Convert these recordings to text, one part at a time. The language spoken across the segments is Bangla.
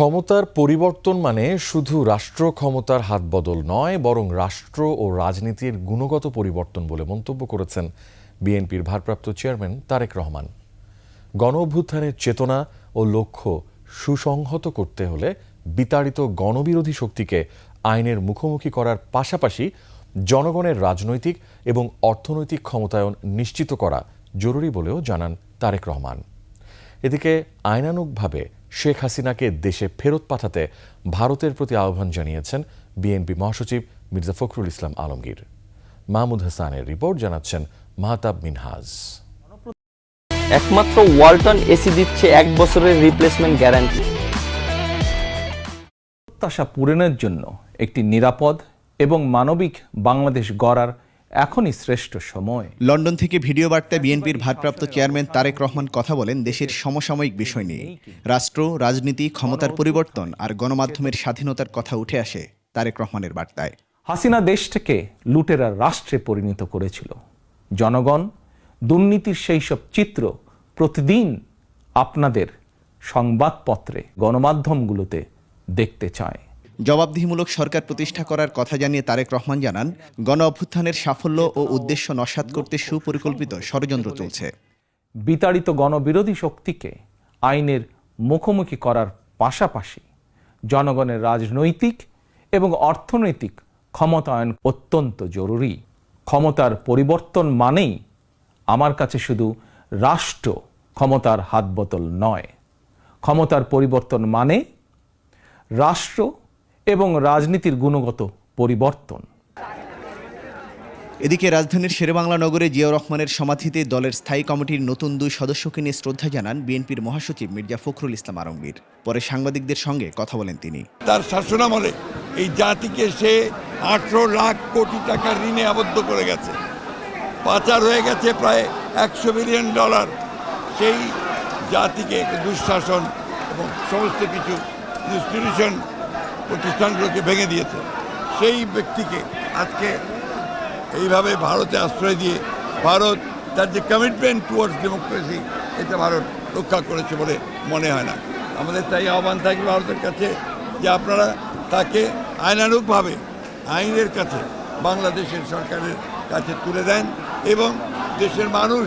ক্ষমতার পরিবর্তন মানে শুধু রাষ্ট্র ক্ষমতার হাত বদল নয়, বরং রাষ্ট্র ও রাজনীতির গুণগত পরিবর্তন বলে মন্তব্য করেছেন বিএনপির ভারপ্রাপ্ত চেয়ারম্যান তারেক রহমান। গণ অভ্যুত্থানের চেতনা ও লক্ষ্য সুসংহত করতে হলে বিতাড়িত গণবিরোধী শক্তিকে আইনের মুখোমুখি করার পাশাপাশি জনগণের রাজনৈতিক এবং অর্থনৈতিক ক্ষমতায়ন নিশ্চিত করা জরুরি বলেও জানান তারেক রহমান। এদিকে আইনানুগভাবে শেখ হাসিনাকে দেশে ফেরত পাঠাতে ভারতের প্রতি আহ্বান জানিয়েছেন বিএনপি মহাসচিব মির্জা ফখরুল ইসলাম আলমগীর। মাহমুদ হাসানের রিপোর্ট জানাচ্ছেন মাহতাব মিনহাজ। একমাত্র ওয়ালটন এসি দিচ্ছে এক বছরের রিপ্লেসমেন্ট গ্যারান্টি। প্রত্যাশা পূরণের জন্য একটি নিরাপদ এবং মানবিক বাংলাদেশ গড়ার এখনই শ্রেষ্ঠ সময়। লন্ডন থেকে ভিডিও বার্তায় বিএনপির ভারপ্রাপ্ত চেয়ারম্যান তারেক রহমান কথা বলেন দেশের সমসাময়িক বিষয় নিয়ে। রাষ্ট্র রাজনীতি ক্ষমতার পরিবর্তন আর গণমাধ্যমের স্বাধীনতার কথা উঠে আসে তারেক রহমানের বার্তায়। হাসিনা দেশটাকে লুটেরা রাষ্ট্রে পরিণত করেছিল। জনগণ দুর্নীতির সেই সব চিত্র প্রতিদিন আপনাদের সংবাদপত্রে গণমাধ্যমগুলোতে দেখতে চায়। জবাবদিহিমূলক সরকার প্রতিষ্ঠা করার কথা জানিয়ে তারেক রহমান জানান গণ অভ্যুত্থানের সাফল্য ও উদ্দেশ্য নস্যাৎ করতে সুপরিকল্পিত ষড়যন্ত্র চলছে। বিতাড়িত গণবিরোধী শক্তিকে আইনের মুখোমুখি করার পাশাপাশি জনগণের রাজনৈতিক এবং অর্থনৈতিক ক্ষমতায়ন অত্যন্ত জরুরি। ক্ষমতার পরিবর্তন মানেই আমার কাছে শুধু রাষ্ট্র ক্ষমতার হাত বোতল নয়। ক্ষমতার পরিবর্তন মানে রাষ্ট্র এবং রাজনীতির গুণগত পরিবর্তন। এদিকে রাজধানীর শেরেবাংলা নগরে জিয়াউর রহমানের সমাধিতে দলের স্থায়ী কমিটির নতুন দুই সদস্যকে নিয়ে শ্রদ্ধা জানান বিএনপির মহাসচিব মির্জা ফখরুল ইসলাম আলমগীর। পরে সাংবাদিকদের সঙ্গে কথা বলেন তিনি। তার শাসনামলে এই জাতিকে সে আঠেরো লাখ কোটি টাকার ঋণে আবদ্ধ করে গেছে। পাচার হয়ে গেছে প্রায় একশো বিলিয়ন ডলার। সেই জাতিকে দুঃশাসন এবং সমস্ত কিছু ইনস্টিটিউশন প্রতিষ্ঠানগুলোকে ভেঙে দিয়েছে। সেই ব্যক্তিকে আজকে এইভাবে ভারতে আশ্রয় দিয়ে ভারত তার যে কমিটমেন্ট টুয়ার্ডস ডেমোক্রেসি এটা ভারত রক্ষা করেছে বলে মনে হয় না। আমাদের তাই আহ্বান থাকবে ভারতের কাছে যে আপনারা তাকে আইনানুগভাবে আইনের কাছে বাংলাদেশের সরকারের কাছে তুলে দেন এবং দেশের মানুষ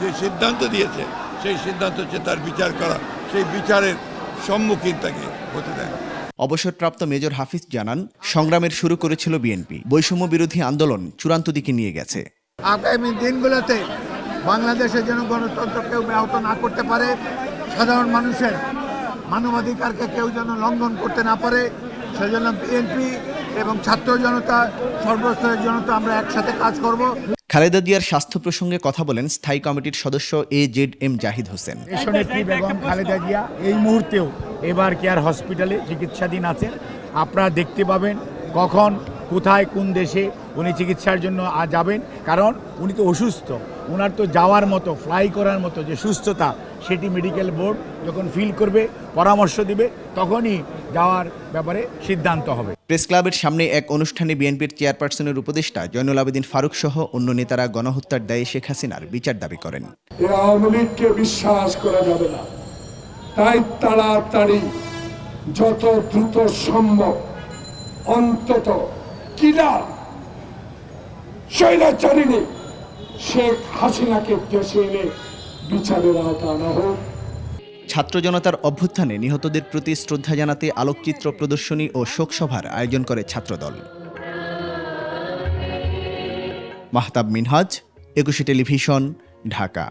যে সিদ্ধান্ত দিয়েছে, সেই সিদ্ধান্ত হচ্ছে তার বিচার করা। সেই বিচারের সম্মুখীন তাকে হতে দেন। অবসরপ্রাপ্ত মেজর হাফিজ জানান, সংগ্রামের শুরু করেছিল বিএনপি। বৈষম্য বিরোধী আন্দোলন চূড়ান্ত দিকে নিয়ে গেছে। আগামী দিনগুলোতে বাংলাদেশের যেন গণতন্ত্র কেউ ব্যাহত না করতে পারে, সাধারণ মানুষের মানবাধিকারকে কেউ যেন লঙ্ঘন করতে না পারে, সেজন্য বিএনপি এবং ছাত্র জনতা, সর্বস্তরের জনতা আমরা একসাথে কাজ করব। খালেদা জিয়ার স্বাস্থ্য প্রসঙ্গে কথা বলেন স্থায়ী কমিটির সদস্য A Z M Zahid Hossain. Begum Khaleda Zia এই মুহূর্তেও এবার কেয়ার হসপিটালে চিকিৎসাধীন আছেন? আপনারা দেখতে পাবেন কখন কোথায় কোন দেশে উনি চিকিৎসার জন্য যাবেন? কারণ উনি তো অসুস্থ। ওনার তো যাওয়ার মতো ফ্লাই করার মতো যে সুস্থতা সেটি মেডিকেল বোর্ড যখন ফিল করবে পরামর্শ দিবে তখনই যাওয়ার ব্যাপারে সিদ্ধান্ত হবে। প্রেস ক্লাবের সামনে এক অনুষ্ঠানে বিএনপির চেয়ারপারসনের উপদেষ্টা জয়নুল আবেদিন ফারুক সহ অন্য নেতারা গণহত্যার দায়ে শেখ হাসিনার বিচার দাবি করেন। এ আওয়ামী লীগকে বিশ্বাস করা যাবে না। তাই তাড়াতাড়ি যত দ্রুত সম্ভব অন্তত কিনা? শৈলাচারিণী শেখ হাসিনাকে দেশে এনে বিচারের আওতা হোক। ছাত্র জনতার অভ্যুত্থানে নিহতদের প্রতি শ্রদ্ধা জানাতে আলোকচিত্র প্রদর্শনী ও শোকসভার আয়োজন করে ছাত্রদল। মাহতাব মিনহাজ, একুশে টেলিভিশন, ঢাকা।